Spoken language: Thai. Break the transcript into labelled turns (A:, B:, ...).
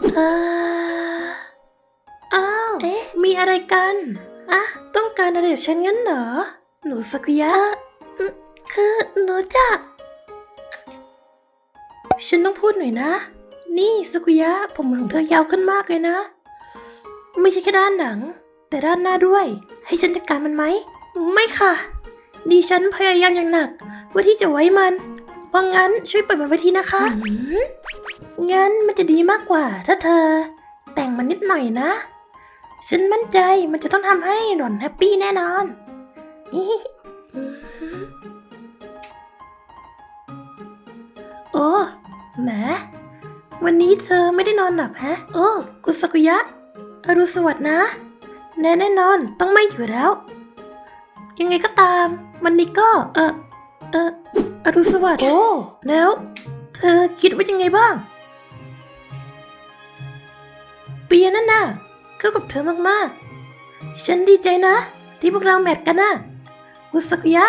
A: เอออ้าว เอ๊ะ มีอะไรกันอะต้องการอะไรจากฉันงั้นเหรอ หนูสักุยะเอ่อคือหนูจะ ฉันต้องพูดหน่อยนะ นี่สักุยะ ผมของเธอยาวขึ้นมากเลยนะ ไม่ใช่แค่ด้านหลัง แต่ด้านหน้าด้วย ให้ฉันจัดการมันไหม ไม่ค่ะ ดิฉันพยายามอย่างหนักเพื่อที่จะไว้มัน เพราะงั้นช่วยปล่อยมันไว้ทีนะคะ งั้นมันจะดีมากกว่า ถ้าเธอ แต่งมันนิดหน่อยนะ ฉันมั่นใจมันจะต้องทำให้หล่อนแฮปปี้แน่นอนโอ้แหมวันนี้เธอไม่ได้นอนหลับฮะ โอ้กุสกุยะ อรุณสวัสดิ์นะ แน่แน่นอนต้องไม่อยู่แล้ว ยังไงก็ตาม วันนี้ก็ เออเออ อรุณสวัสดิ์โอ้แล้ว เธอคิดว่ายังไงบ้าง เปียนั่นน่ะเข้ากับเธอมากๆ ฉันดีใจนะ ที่พวกเราแมทกันนะกุสกุยะ